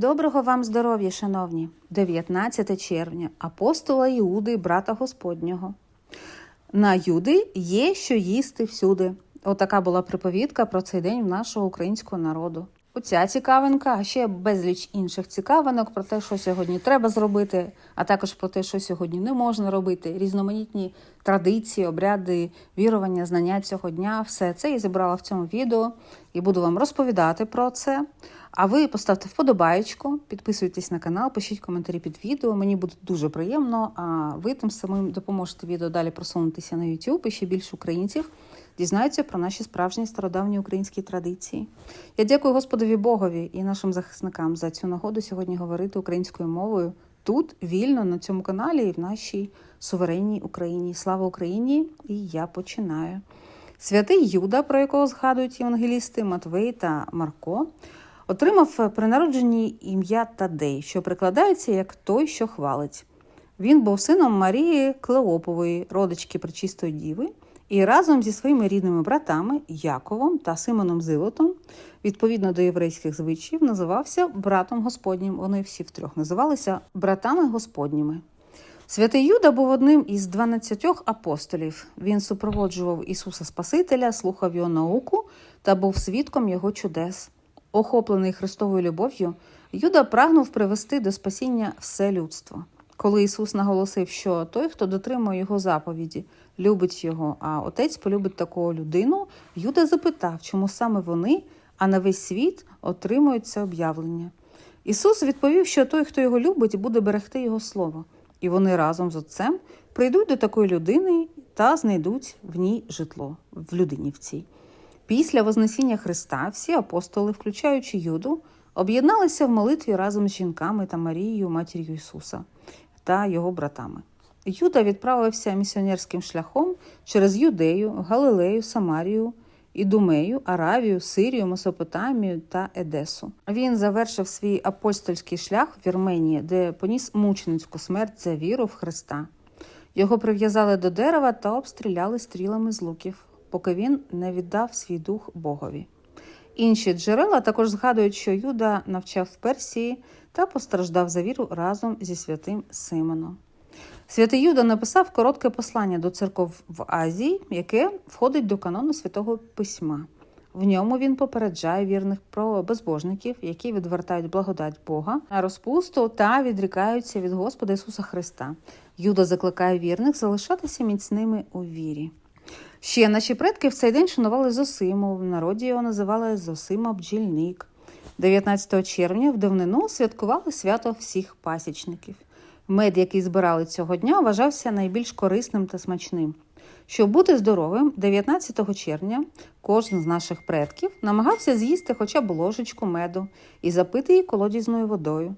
Доброго вам здоров'я, шановні! 19 червня, апостола Іуди, брата Господнього. На Юди є що їсти всюди. Отака була приповідка про цей день в нашого українського народу. Оця цікавинка, а ще безліч інших цікавинок про те, що сьогодні треба зробити, а також про те, що сьогодні не можна робити, різноманітні традиції, обряди, вірування, знання цього дня. Все це я зібрала в цьому відео і буду вам розповідати про це. А ви поставте вподобаєчку, підписуйтесь на канал, пишіть коментарі під відео. Мені буде дуже приємно. А ви тим самим допоможете відео далі просунутися на YouTube і ще більше українців дізнаються про наші справжні стародавні українські традиції. Я дякую Господові Богові і нашим захисникам за цю нагоду сьогодні говорити українською мовою тут, вільно, на цьому каналі і в нашій суверенній Україні. Слава Україні! І я починаю. Святий Юда, про якого згадують євангелісти Матвей та Марко, отримав при народженні ім'я Тадей, що прикладається як той, що хвалить. Він був сином Марії Клеопової, родички Пречистої Діви, і разом зі своїми рідними братами Яковом та Симоном Зилотом, відповідно до єврейських звичаїв, називався братом Господнім. Вони всі втрьох називалися братами Господніми. Святий Юда був одним із 12 апостолів. Він супроводжував Ісуса Спасителя, слухав його науку та був свідком його чудес. Охоплений Христовою любов'ю, Юда прагнув привести до спасіння все людство. Коли Ісус наголосив, що той, хто дотримує його заповіді, любить його, а отець полюбить такого людину, Юда запитав, чому саме вони, а на весь світ отримують це об'явлення. Ісус відповів, що той, хто його любить, буде берегти його слово, і вони разом з отцем прийдуть до такої людини та знайдуть в ній житло, в людині в цій. Після Вознесіння Христа всі апостоли, включаючи Юду, об'єдналися в молитві разом з жінками та Марією, матір'ю Ісуса та його братами. Юда відправився місіонерським шляхом через Юдею, Галилею, Самарію, Ідумею, Аравію, Сирію, Месопотамію та Едесу. Він завершив свій апостольський шлях в Вірменії, де поніс мученицьку смерть за віру в Христа. Його прив'язали до дерева та обстріляли стрілами з луків, поки він не віддав свій дух Богові. Інші джерела також згадують, що Юда навчав в Персії та постраждав за віру разом зі святим Симоном. Святий Юда написав коротке послання до церков в Азії, яке входить до канону святого письма. В ньому він попереджає вірних про безбожників, які відвертають благодать Бога на розпусту та відрікаються від Господа Ісуса Христа. Юда закликає вірних залишатися міцними у вірі. Ще наші предки в цей день шанували Зосиму. В народі його називали Зосима Бджільник. 19 червня в давнину святкували свято всіх пасічників. Мед, який збирали цього дня, вважався найбільш корисним та смачним. Щоб бути здоровим, 19 червня кожен з наших предків намагався з'їсти хоча б ложечку меду і запити її колодізною водою.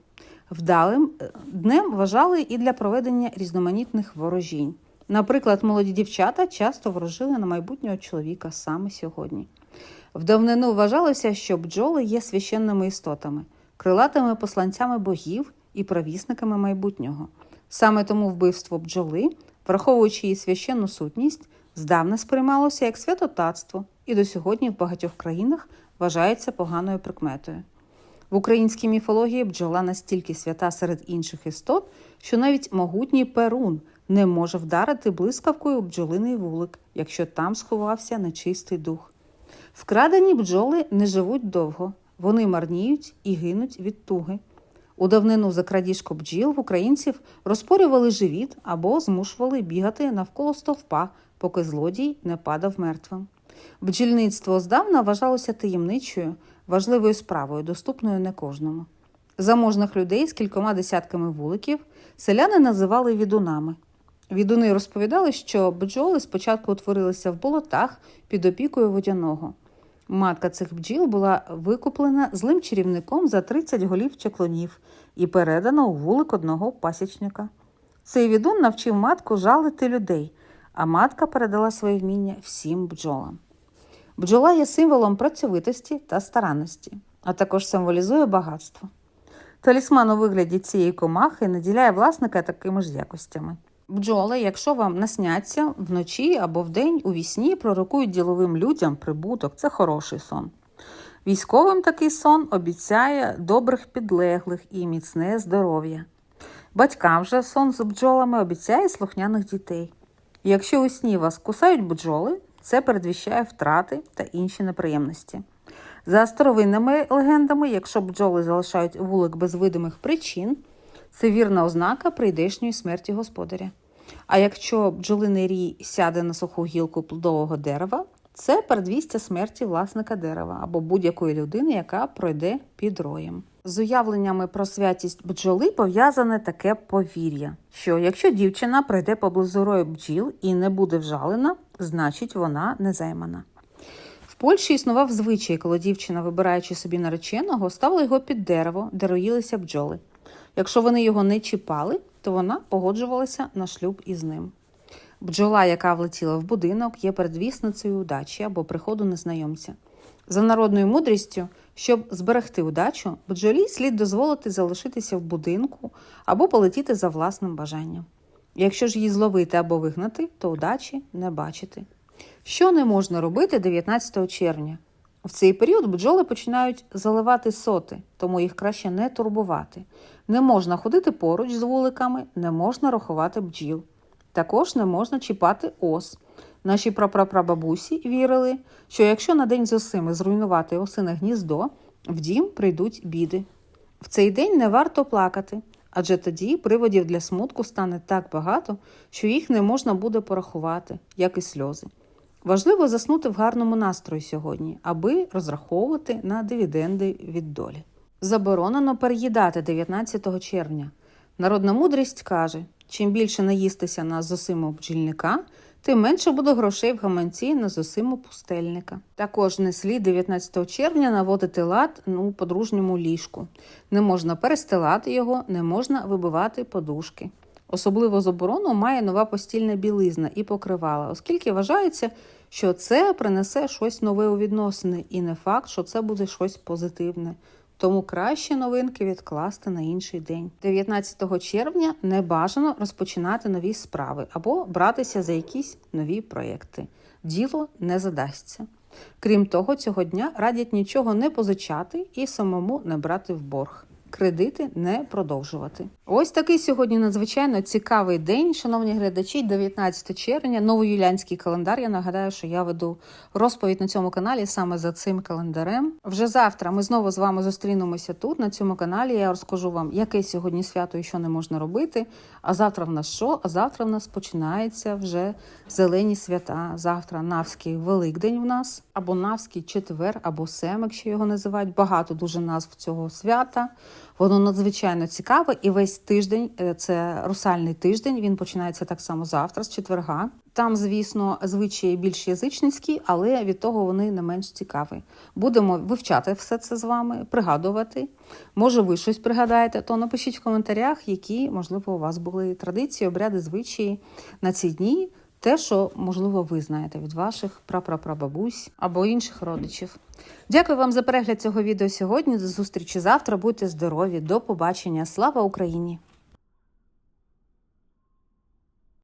Вдалим днем вважали і для проведення різноманітних ворожінь. Наприклад, молоді дівчата часто ворожили на майбутнього чоловіка саме сьогодні. В давнину вважалося, що бджоли є священними істотами, крилатими посланцями богів і провісниками майбутнього. Саме тому вбивство бджоли, враховуючи її священну сутність, здавна сприймалося як святотатство і до сьогодні в багатьох країнах вважається поганою прикметою. В українській міфології бджола настільки свята серед інших істот, що навіть могутній перун не може вдарити блискавкою бджолиний вулик, якщо там сховався нечистий дух. Вкрадені бджоли не живуть довго, вони марніють і гинуть від туги. У давнину за крадіжку бджіл в українців розпорювали живіт або змушували бігати навколо стовпа, поки злодій не падав мертвим. Бджільництво здавна вважалося таємничою, важливою справою, доступною не кожному. Заможних людей з кількома десятками вуликів селяни називали відунами. Відуни розповідали, що бджоли спочатку утворилися в болотах під опікою водяного. Матка цих бджіл була викуплена злим чарівником за 30 голів чеклунів і передана у вулик одного пасічника. Цей відун навчив матку жалити людей, а матка передала своє вміння всім бджолам. Бджола є символом працьовитості та старанності, а також символізує багатство. Талісман у вигляді цієї комахи наділяє власника такими ж якостями. Бджоли, якщо вам насняться вночі або вдень у вісні, пророкують діловим людям прибуток. Це хороший сон. Військовим такий сон обіцяє добрих підлеглих і міцне здоров'я. Батькам же сон з бджолами обіцяє слухняних дітей. Якщо у сні вас кусають бджоли, це передвіщає втрати та інші неприємності. За старовинними легендами, якщо бджоли залишають вулик без видимих причин, це вірна ознака прийдешньої смерті господаря. А якщо бджолиний рій сяде на суху гілку плодового дерева, це передвістя смерті власника дерева або будь-якої людини, яка пройде під роєм. З уявленнями про святість бджоли пов'язане таке повір'я, що якщо дівчина пройде поблизу рою бджіл і не буде вжалена, значить вона не займана. В Польщі існував звичай, коли дівчина, вибираючи собі нареченого, ставила його під дерево, де роїлися бджоли. Якщо вони його не чіпали, то вона погоджувалася на шлюб із ним. Бджола, яка влетіла в будинок, є передвісницею удачі або приходу незнайомця. За народною мудрістю, щоб зберегти удачу, бджолі слід дозволити залишитися в будинку або полетіти за власним бажанням. Якщо ж її зловити або вигнати, то удачі не бачити. Що не можна робити 19 червня? В цей період бджоли починають заливати соти, тому їх краще не турбувати. Не можна ходити поруч з вуликами, не можна рахувати бджіл. Також не можна чіпати ос. Наші прапрапрабабусі вірили, що якщо на день з осими зруйнувати осине гніздо, в дім прийдуть біди. В цей день не варто плакати, адже тоді приводів для смутку стане так багато, що їх не можна буде порахувати, як і сльози. Важливо заснути в гарному настрої сьогодні, аби розраховувати на дивіденди від долі. Заборонено переїдати 19 червня. Народна мудрість каже: чим більше наїстися на зосиму бджільника, тим менше буде грошей в гаманці на зосиму пустельника. Також не слід 19 червня наводити лад у подружньому ліжку. Не можна перестилати його, не можна вибивати подушки. Особливо заборону має нова постільна білизна і покривала, оскільки вважається, що це принесе щось нове у відносини, і не факт, що це буде щось позитивне. Тому краще новинки відкласти на інший день. 19 червня не бажано розпочинати нові справи або братися за якісь нові проекти. Діло не задасться. Крім того, цього дня радять нічого не позичати і самому не брати в борг. Кредити не продовжувати. Ось такий сьогодні надзвичайно цікавий день, шановні глядачі, 19 червня, новоюлянський календар. Я нагадаю, що я веду розповідь на цьому каналі саме за цим календарем. Вже завтра ми знову з вами зустрінемося тут, на цьому каналі. Я розкажу вам, яке сьогодні свято і що не можна робити. А завтра в нас що? А завтра в нас починається вже зелені свята. Завтра Навський Великдень в нас, або Навський четвер, або Семик, що його називають. Багато дуже назв цього свята. Воно надзвичайно цікаве, і весь тиждень е, це русальний тиждень. Він починається так само завтра, з четверга. Там, звісно, звичаї більш язичницькі, але від того вони не менш цікаві. Будемо вивчати все це з вами, пригадувати. Може, ви щось пригадаєте, то напишіть в коментарях, які, можливо, у вас були традиції, обряди, звичаї на ці дні. Те, що, можливо, ви знаєте від ваших прапрапрабабусь або інших родичів. Дякую вам за перегляд цього відео сьогодні. До зустрічі завтра. Будьте здорові, до побачення. Слава Україні!